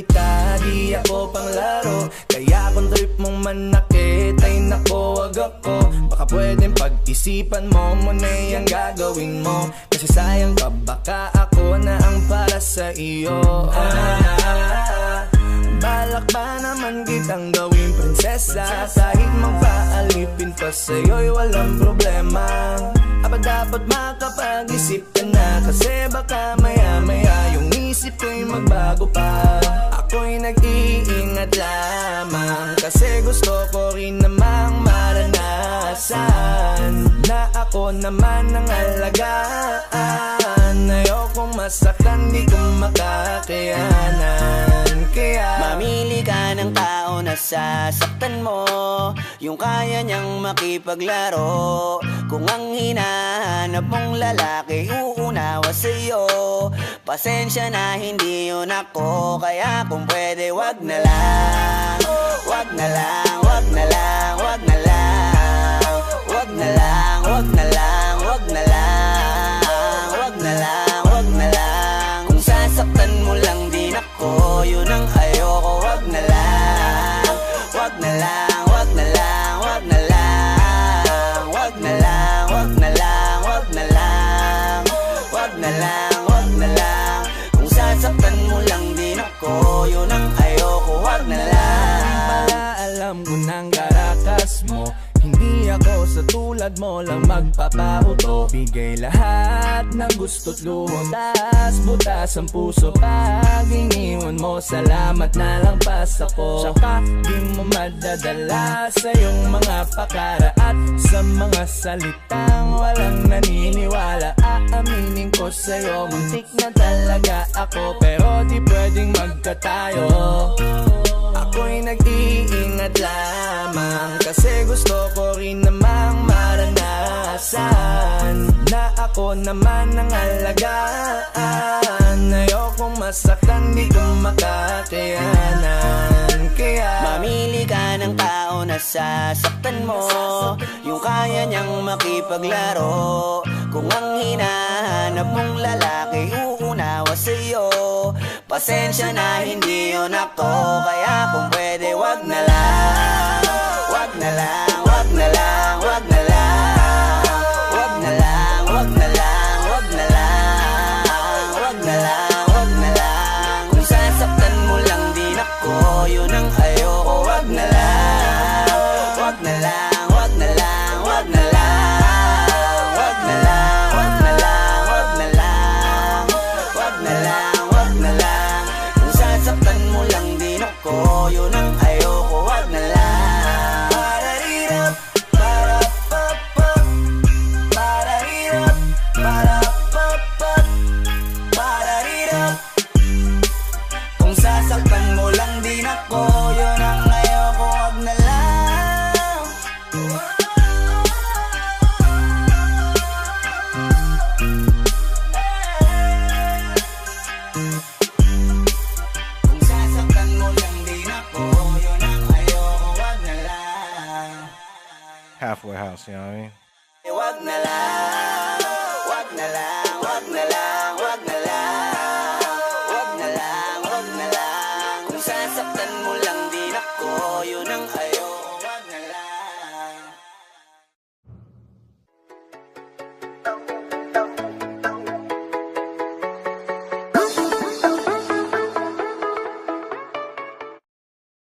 kita Di ako panglaro. Kaya kung trip mong manakit Ay nako wag ako. Baka pwedeng pag-isipan mo Muna yung gagawin mo. Kasi sayang ka baka ako na ang para sa iyo. Balak ba naman kitang gawing prinsesa? Kahit magpaalipin pa sa'yo'y walang problema. Aba dapat makapag-isip ka na Kasi baka maya maya yung isip ko'y magbago pa Ako'y nag-iingat lamang. Kasi gusto ko rin namang maranasan Na ako naman ang alagaan. Ayokong masaktan, di ko makakayanan. Kaya Mamili ka ng tao na sasaktan mo Yung kaya niyang makipaglaro Kung ang hinahanap mong lalaki uunawa sa'yo. Pasensya na hindi yun ako Kaya kung pwede wag na lang. Wag na lang, wag na lang, wag na lang ako Yun ang ayoko, wag na lang. Alam ko ng karakas mo. Hindi ako sa tulad mo lang magpapauto Bigay lahat ng gusto't luho Tas butas ang puso Pag iniwan mo. Salamat na lang pas ako. Tsaka di mo madadala Sa iyong mga pakara At sa mga salitang walang ko sa'yo. Muntik na talaga ako Pero di pwedeng magkatayo Ako'y nag-iingat lamang Kasi gusto ko rin namang maranasan Na ako naman ang alagaan. Ayokong masaktan, di ko makakayanan. Kaya Mamili ka ng tao na sasaktan mo Yung kaya niyang makipaglaro Kung ang hinahanap mong lalaki uunawa sa'yo. Pasensya na hindi yun ako Kaya kung pwede wag na lang. Wag na lang, wag na lang, wag na lang. Wag na lang, wag na lang, wag na lang. Wag na lang, wag na lang. Kung sasaktan mo lang din ako Yun ang ayoko, wag na lang Wag na lang, ako Yun ang ayoko, Halfway house, you know what I mean?